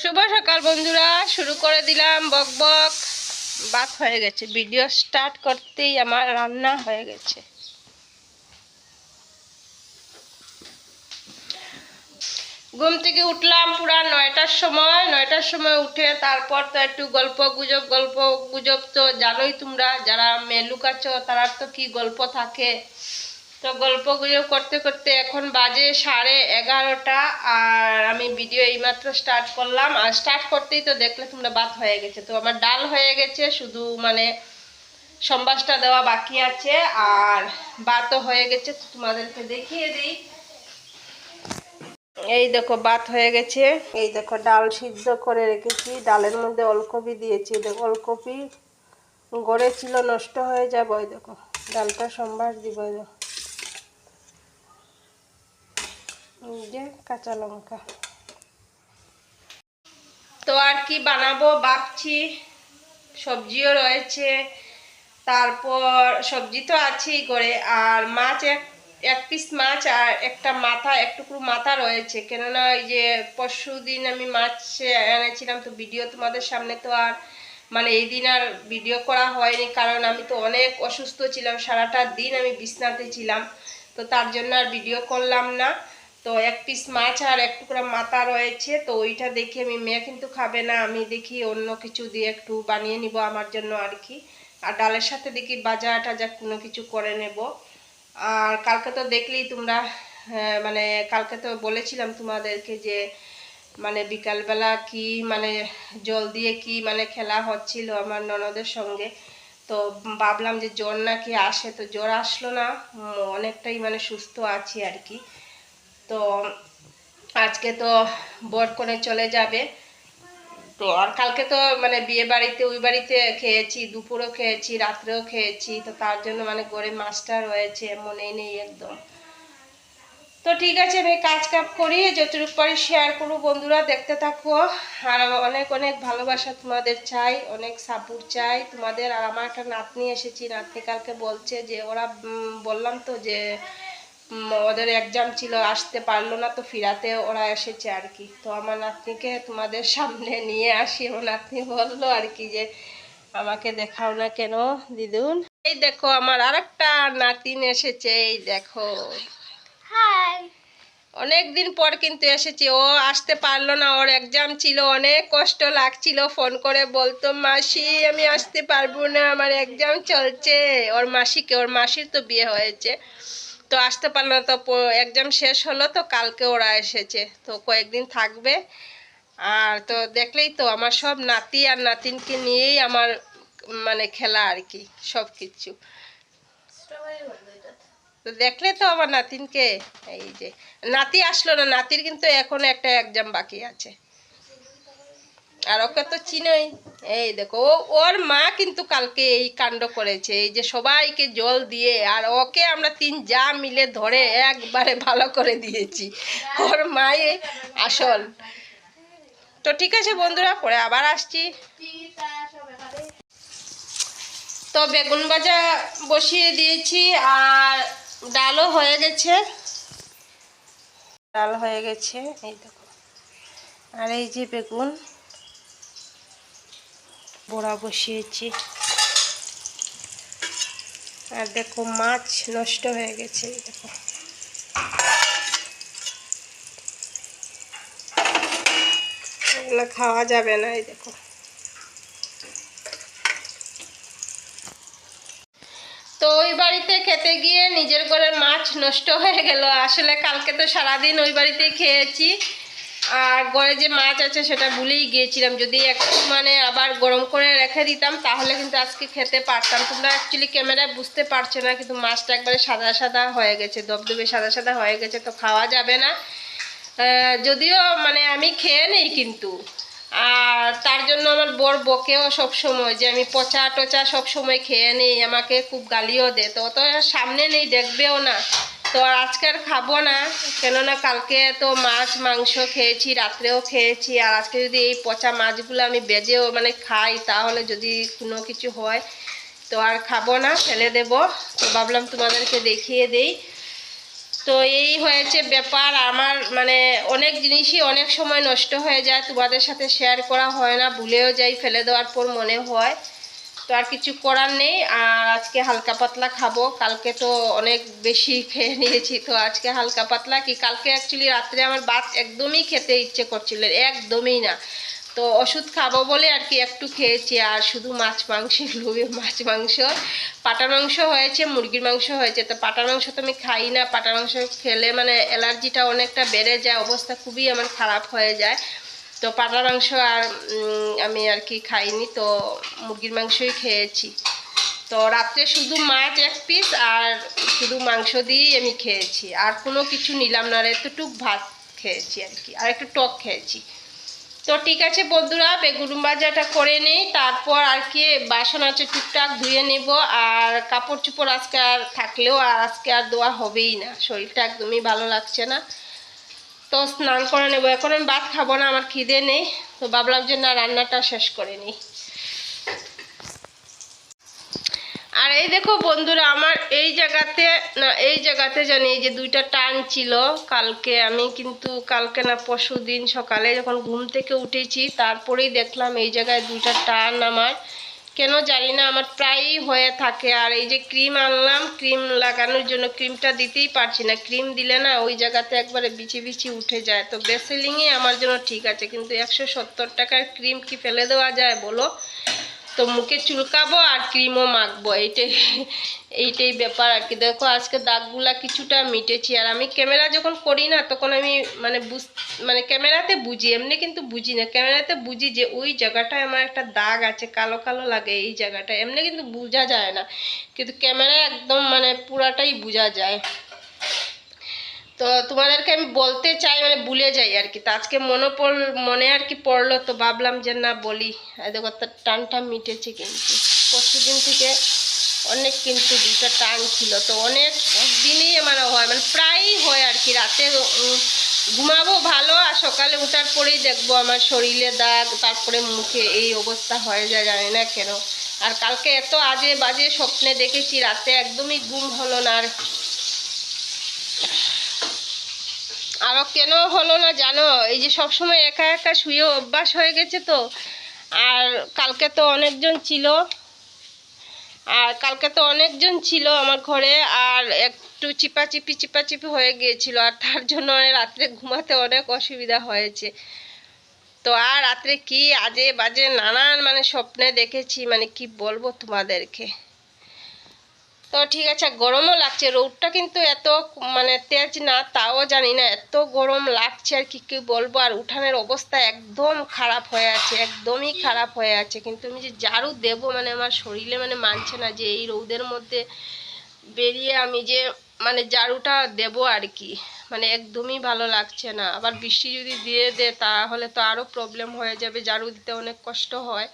শুভ সকাল, বন্ধুরা। শুরু করে দিলাম, বক বক। বাত হয়ে গেছে। ভিডিও স্টার্ট করতেই আমার রান্না হয়ে গেছে। ঘুম থেকে উঠলাম পুরা নয়টার সময়। নয়টার সময় উঠে তারপর তো একটু গল্প গুজব গল্প গুজব তো জানোই তোমরা। যারা মেলুক আছো তারা তো কি গল্প থাকে? তো গল্প গুজব করতে করতে এখন বাজে সাড়ে এগারোটা আর আমি ভিডিও এইমাত্র স্টার্ট করলাম। আর স্টার্ট করতেই তো দেখলে তোমরা বাত হয়ে গেছে। তো আমার ডাল হয়ে গেছে, শুধু মানে সম্বাসটা দেওয়া বাকি আছে আর বাতও হয়ে গেছে। তোমাদেরকে দেখিয়ে দিই। এই দেখো, বাত হয়ে গেছে। এই দেখো, ডাল সিদ্ধ করে রেখেছি। ডালের মধ্যে ওলকপি দিয়েছি। দেখো, ওলকপি গড়ে ছিল নষ্ট হয়ে যাবে। দেখো, ডালটা সম্বাস দিব দেখো। এই যে কাঁচা লঙ্কা। তো আর কি বানাবো ভাবছি। সবজিও রয়েছে। তারপর সবজি তো আছেই করে আর মাছ এক এক পিস মাছ আর একটা মাথা, এক টুকরো মাথা রয়েছে। কেননা ওই যে পরশু দিন আমি মাছ এনেছিলাম, তো ভিডিও তোমাদের সামনে তো আর মানে এই দিন আর ভিডিও করা হয়নি। কারণ আমি তো অনেক অসুস্থ ছিলাম, সারাটা দিন আমি বিছনাতে ছিলাম। তো তার জন্য আর ভিডিও করলাম না। তো এক পিস মাছ আর এক টুকরা মাথা রয়েছে তো ওইটা দেখি আমি মেয়ে কিন্তু খাবে না আমি দেখি অন্য কিছু দিয়ে একটু বানিয়ে নিব আমার জন্য আর কি। আর ডালের সাথে দেখি বাজা টাজা কোনো কিছু করে নেব। আর কালকে তো দেখলেই তোমরা আহ, মানে কালকে তো বলেছিলাম তোমাদেরকে যে মানে বিকালবেলা কি মানে জল দিয়ে কি মানে খেলা হচ্ছিল আমার ননদের সঙ্গে। তো ভাবলাম যে জ্বর নাকি আসে তো জ্বর আসলো না অনেকটাই মানে সুস্থ আছি আর কি। তো আজকে তো বর করে চলে যাবে। তো আর কালকে তো মানে বিয়ে বাড়িতে, ওই বাড়িতে খেয়েছি, দুপুরও খেয়েছি, রাত্রেও খেয়েছি। তো তার জন্য মানে গড়ে মাছটা রয়েছে মনেই নেই একদম। তো ঠিক আছে আমি কাজ কাপ করি, যতটুকু পারি শেয়ার করব। বন্ধুরা, দেখতে থাকো। আর অনেক অনেক ভালোবাসা তোমাদের চাই, অনেক সাপোর্ট চাই। তোমাদের আর আমার একটা নাতনি এসেছি, নাতনি কালকে বলছে যে, ওরা বললাম তো যে ওদের এক্সাম ছিল আসতে পারল না তো ফিরাতে ওরা এসেছে আর কি। তো আমার নাতনিকে তোমাদের সামনে নিয়ে আসি আমার নাতনি বলল আর কি যে আমাকে দেখাও না কেন দিদুন? এই দেখো আমার আরেকটা নাতিন এসেছে এই দেখো। অনেক দিন পর কিন্তু এসেছে ও আসতে পারল না ওর এক্সাম ছিল অনেক কষ্ট লাগছিল ফোন করে বলতো মাসি আমি আসতে পারব না আমার এক্সাম চলছে। ওর মাসিকে ওর মাসির তো বিয়ে হয়েছে। তো আসতে পারল না, তো এক্সাম শেষ হলো তো কালকে ওরা এসেছে, তো কয়েকদিন থাকবে। আর তো দেখলেই তো আমার সব নাতি আর নাতিনকে নিয়েই আমার মানে খেলা আর কি, সব কিছু। তো দেখলে তো আমার নাতিনকে, এই যে, নাতি আসলো না, নাতির কিন্তু এখনও একটা এক্সাম বাকি আছে। আর ওকে তো চিনোই। এই দেখো, ও, ওর মা কিন্তু কালকে এই কাণ্ড করেছে, এই যে সবাইকে জল দিয়ে, আর ওকে আমরা তিন যা মিলে ধরে একবারে ভালো করে দিয়েছি। ওর মাই আসল। তো ঠিক আছে বন্ধুরা, পরে আবার আসছি। তো বেগুন ভাজা বসিয়ে দিয়েছি, আর ডালও হয়ে গেছে। ডাল হয়ে গেছে, এই দেখো। আর এই যে বেগুন বড়া বসিয়েছি। আর দেখো মাছ নষ্ট হয়ে গেছে দেখো। এগুলো খাওয়া যাবে না, এই দেখো। তো ওই বাড়িতে খেতে গিয়ে নিজের ঘরের মাছ নষ্ট হয়ে গেল। আসলে কালকে তো সারাদিন ওই বাড়িতেই খেয়েছি। আর গড়ে যে মাছ আছে সেটা ভুলেই গিয়েছিলাম। যদি একটু মানে আবার গরম করে রেখে দিতাম, তাহলে কিন্তু আজকে খেতে পারতাম। তোমরা অ্যাকচুয়ালি ক্যামেরায় বুঝতে পারছ না, কিন্তু মাছটা একবারে সাদা সাদা হয়ে গেছে, দবদবে সাদা সাদা হয়ে গেছে, তো খাওয়া যাবে না। যদিও মানে আমি খেয়ে নেই কিন্তু। আর তার জন্য আমার বর বকেও সব সময় যে আমি পচা টচা সব সময় খেয়ে নেই, আমাকে খুব গালিও দে তো অত সামনে নেই, দেখবেও না। তো আর আজকে আর খাব না, কেননা কালকে তো মাছ, মাংস খেয়েছি, রাত্রেও খেয়েছি, আর আজকে যদি এই পচা মাছগুলো আমি বেজেও মানে খাই, তাহলে যদি কোনো কিছু হয়, তো আর খাব না, ফেলে দেব। তো ভাবলাম তোমাদেরকে দেখিয়ে দেই। তো এই হয়েছে ব্যাপার, আমার মানে অনেক জিনিসই অনেক সময় নষ্ট হয়ে যায়, তোমাদের সাথে শেয়ার করা হয় না, ভুলেও যাই, ফেলে দেওয়ার পর মনে হয়। তো আর কিছু করার নেই, আর আজকে হালকা পাতলা খাব। কালকে তো অনেক বেশি খেয়ে নিয়েছি, তো আজকে হালকা পাতলা কি? কালকে অ্যাকচুয়ালি রাত্রে আমার ভাত একদমই খেতে ইচ্ছে করছিল, একদমই না। তো ওষুধ খাব বলে আর কি একটু খেয়েছি, আর শুধু মাছ মাংস, লোভে মাছ মাংস। পাটার মাংস হয়েছে, মুরগির মাংস হয়েছে, তো পাটার মাংস তো আমি খাই না। পাটার মাংস খেলে মানে অ্যালার্জিটা অনেকটা বেড়ে যায়, অবস্থা খুবই আমার খারাপ হয়ে যায়। তো পাটার মাংস আর আমি আর কি খাইনি, তো মুরগির মাংসই খেয়েছি। তো রাত্রে শুধু মাছ এক পিস আর শুধু মাংস দিয়েই আমি খেয়েছি। আর কোনো কিছু নিলাম না, আর এতটুক ভাত খেয়েছি আর কি, আর একটু টক খেয়েছি। তো ঠিক আছে বন্ধুরা, বেগুন ভাজাটা করে নেই, তারপর আর কি বাসন আছে টুকটাক ধুয়ে নেব, আর কাপড় চোপড় আজকে আর থাকলেও আর আজকে আর ধোয়া হবেই না, শরীরটা একদমই ভালো লাগছে না। তো স্নান করে নেব, এখন আমি ভাত খাব না, আমার খিদে নেই, তো ভাবলাম যে না, রান্নাটা শেষ করে নিই। আর এই দেখো বন্ধুরা, আমার এই জায়গাতে, না, এই জায়গাতে জানি এই যে দুইটা টান ছিল। কালকে আমি কিন্তু, কালকে না পরশু দিন সকালে যখন ঘুম থেকে উঠেছি, তারপরেই দেখলাম এই জায়গায় দুইটা টান আমার। কেন জানি না, আমার প্রায়ই হয়ে থাকে। আর এই যে ক্রিম আনলাম, ক্রিম লাগানোর জন্য ক্রিমটা দিতেই পারছি না। ক্রিম দিলে না ওই জায়গাতে একবারে বিচি বিছি উঠে যায়। তো বেসেলিংই আমার জন্য ঠিক আছে, কিন্তু একশো সত্তর টাকার ক্রিম কি ফেলে দেওয়া যায় বলো? তো মুখে চুলকাবো আর ক্রিমও মাখবো। এইটাই এইটাই ব্যাপার আর কি। দেখো, আজকে দাগগুলা কিছুটা মিটেছি। আর আমি ক্যামেরা যখন করি না, তখন আমি মানে বুঝ মানে ক্যামেরাতে বুঝি, এমনি কিন্তু বুঝি না। ক্যামেরাতে বুঝি যে ওই জায়গাটায় আমার একটা দাগ আছে, কালো কালো লাগে এই জায়গাটা এমনি কিন্তু বোঝা যায় না। কিন্তু ক্যামেরায় একদম মানে পুরাটাই বোঝা যায়। তো তোমাদেরকে আমি বলতে চাই মানে ভুলে যাই আর কি। তো আজকে মনে পড়, মনে আর কি পড়ল, তো ভাবলাম যে না বলি। দেখো তার টানটা মিটেছে কিন্তু। পরশু দিন থেকে অনেক কিন্তু দুইটা টান ছিল, তো অনেক দিনই আমার হয় মানে প্রায়ই হয় আর কি। রাতে ঘুমাবো ভালো, আর সকালে ওঠার পরেই দেখব আমার শরীরে দাগ, তারপরে মুখে এই অবস্থা হয়ে যায়, জানি না কেন। আর কালকে এত আজে বাজে স্বপ্নে দেখেছি, রাতে একদমই ঘুম হলো না আর আরও কেন হলো না জানো? এই যে সব সময় একা একা শুয়ে অভ্যাস হয়ে গেছে তো। আর কালকে তো অনেকজন ছিল। আর কালকে তো অনেকজন ছিল আমার ঘরে, আর একটু চিপাচিপি চিপাচিপি হয়ে গিয়েছিল। আর তার জন্য রাত্রে ঘুমাতে অনেক অসুবিধা হয়েছে। তো আর রাত্রে কি আজে বাজে নানান মানে স্বপ্নে দেখেছি মানে কি বলব তোমাদেরকে। তো ঠিক আছে গরমও লাগছে। রোদটা কিন্তু এত মানে তেজ না, তাও জানি না, এত গরম লাগছে আর কি কি বলব? আর উঠানের অবস্থা একদম খারাপ হয়ে আছে, একদমই খারাপ হয়ে আছে। কিন্তু আমি যে ঝাড়ু দেবো মানে আমার শরীরে মানে মানছে না যে এই রোদের মধ্যে বেরিয়ে আমি যে মানে ঝাড়ুটা দেব আর কি। মানে একদমই ভালো লাগছে না। আবার বৃষ্টি যদি দিয়ে দেয়, তাহলে তো আরও প্রবলেম হয়ে যাবে। ঝাড়ু দিতে অনেক কষ্ট হয়।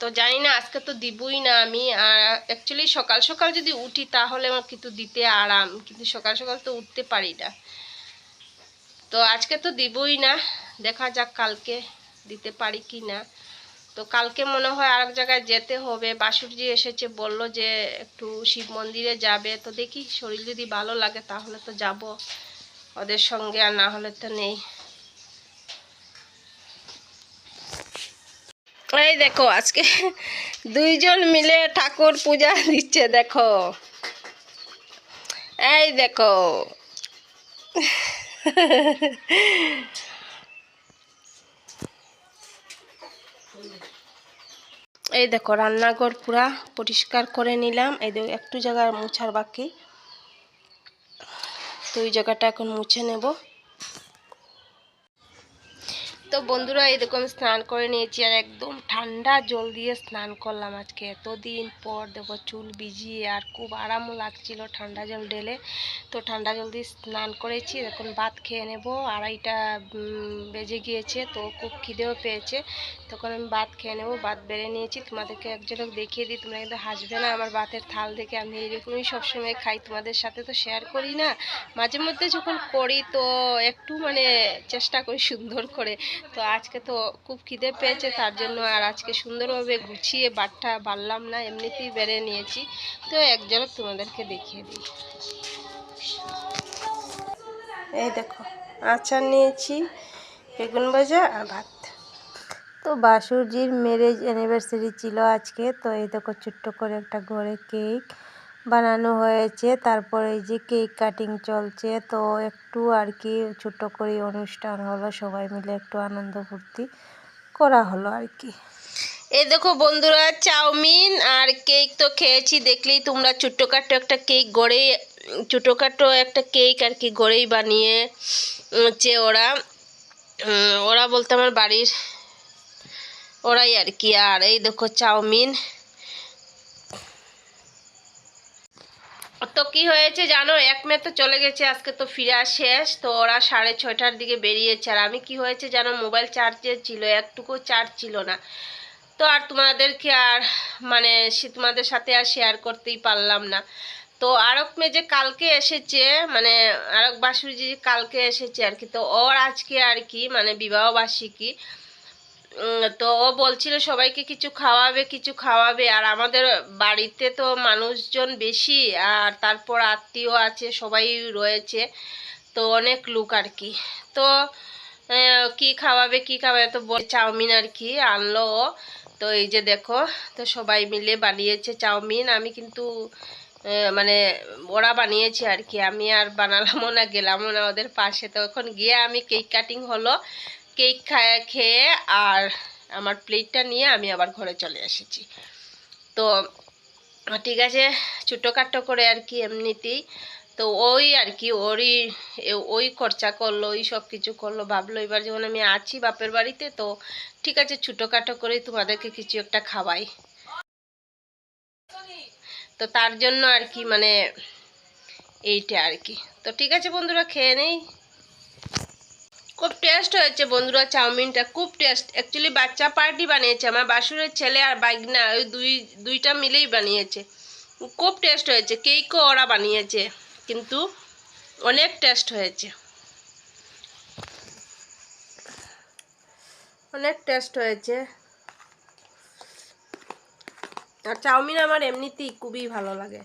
তো জানি না, আজকে তো দিবই না আমি। আর অ্যাকচুয়ালি সকাল সকাল যদি উঠি, তাহলে আমার কিন্তু দিতে আরাম, কিন্তু সকাল সকাল তো উঠতে পারি না। তো আজকে তো দিবই না, দেখা যাক কালকে দিতে পারি কি না। তো কালকে মনে হয় আরেক জায়গায় যেতে হবে। বাসুরজি এসেছে, বলল যে একটু শিব মন্দিরে যাবে। তো দেখি শরীর যদি ভালো লাগে, তাহলে তো যাব। ওদের সঙ্গে আর না হলে তো নেই। এই দেখো, আজকে দুইজন মিলে ঠাকুর পূজা দিচ্ছে, দেখো। এই দেখো। এই দেখো, রান্নাঘর পুরা পরিষ্কার করে নিলাম। এই দেখো, একটু জায়গা মুছার বাকি। তো ওই জায়গাটা এখন মুছে নেব। তো বন্ধুরা দেখো স্নান করে নিয়েছি আর একদম ঠান্ডা জল দিয়ে স্নান করলাম আজকে। এতদিন পর দেখো চুল ভিজিয়ে আর খুব আরামও লাগছিল ঠান্ডা জল ঢেলে। তো ঠান্ডা জল দিয়ে স্নান করেছি, এখন ভাত খেয়ে নেব। আড়াইটা বেজে গিয়েছে, তো খুব খিদেও পেয়েছে। তখন আমি ভাত খেয়ে নেব, ভাত বেড়ে নিয়েছি। তোমাদেরকে এক ঝলক দেখিয়ে দিই, তোমরা কিন্তু হাসবে না, আমার ভাতের থাল দেখে আমি এরকমই সবসময় খাই। তোমাদের সাথে তো শেয়ার করি না। মাঝে মধ্যে যখন করি তো একটু মানে চেষ্টা করি সুন্দর করে। তো আজকে তো খুব খিদে পেয়েছে, তার জন্য আর আজকে সুন্দরভাবে গুছিয়ে বাটটা বাড়লাম না, এমনিতেই বেড়ে নিয়েছি। তো এক ঝলক তোমাদেরকে দেখিয়ে দিই। এই দেখো, আচার নিয়েছি, বেগুন ভাজা আর ভাত। তো বাসুরজির ম্যারেজ অ্যানিভার্সারি ছিল আজকে, তো এই দেখো ছোট্ট করে একটা ঘরে কেক বানানো হয়েছে। তারপরে এই যে কেক কাটিং চলছে। তো একটু আর কি ছোট্ট করে অনুষ্ঠান হলো। সবাই মিলে একটু আনন্দ ফুর্তি করা হলো আর কি। এই দেখো বন্ধুরা, চাউমিন আর কেক তো খেয়েছি। দেখলেই তোমরা ছোট্টখাটো একটা কেক গড়ে ছোটোখাটো একটা কেক আর কি গড়েই বানিয়ে হচ্ছে ওরা ওরা বলতে আমার বাড়ির ওরাই আর কি। আর এই দেখো চাউমিন তো কি হয়েছে জানো? এক মেয়ে তো চলে গেছে, আজকে তো ফিরে শেষ। তো ওরা সাড়ে ছয়টার দিকে বেরিয়েছে। আর আমি কি হয়েছে জানো? মোবাইল চার্জে ছিল, একটুকু চার্জ ছিল না। তো আর তোমাদেরকে আর মানে সে- তোমাদের সাথে আর শেয়ার করতেই পারলাম না। তো আরক মেয়ে যে কালকে এসেছে মানে আরক বাসুরি যে কালকে এসেছে আর কি, তো ওর আজকে আর কি মানে বিবাহবার্ষিকী। তো ও বলছিল সবাইকে কিছু খাওয়াবে কিছু খাওয়াবে। আর আমাদের বাড়িতে তো মানুষজন বেশি, আর তারপর আত্মীয় আছে, সবাই রয়েছে। তো অনেক লোক আর কি। তো কি খাওয়াবে কি খাওয়াবে? তো চাউমিন আর কি আনলো ও। তো এই যে দেখো, তো সবাই মিলে বানিয়েছে চাউমিন। আমি কিন্তু মানে ওরা বানিয়েছে আর কি। আমি আর বানালামও না, গেলামও না ওদের পাশে। তো এখন গিয়ে আমি কেক কাটিং হলো। কেক খায়, খেয়ে আর আমার প্লেটটা নিয়ে আমি আবার ঘরে চলে এসেছি। তো, ঠিক আছে, ছোটোখাটো করে আর কি এমনিতেই। তো ওই আর কি, ওরই ওই খরচা করল, ওই সব কিছু করল, ভাবলো এবার যখন আমি আছি বাপের বাড়িতে, তো ঠিক আছে, ছোটোখাটো করেই তোমাদেরকে কিছু একটা খাওয়াই। তো তার জন্য আর কি মানে এইটা আর কি। তো ঠিক আছে বন্ধুরা, খেয়ে নেই। খুব টেস্ট হয়েছে বন্ধুরা, চাউমিনটা খুব টেস্ট অ্যাকচুয়ালি বাচ্চা পার্টি বানিয়েছে, আমার বাসুরের ছেলে আর বাইগনা ওই দুই, দুইটা মিলেই বানিয়েছে। খুব টেস্ট হয়েছে, কেকও ওরা বানিয়েছে, কিন্তু অনেক টেস্ট হয়েছে। অনেক টেস্ট হয়েছে। আর চাউমিন আমার এমনিতেই খুবই ভালো লাগে।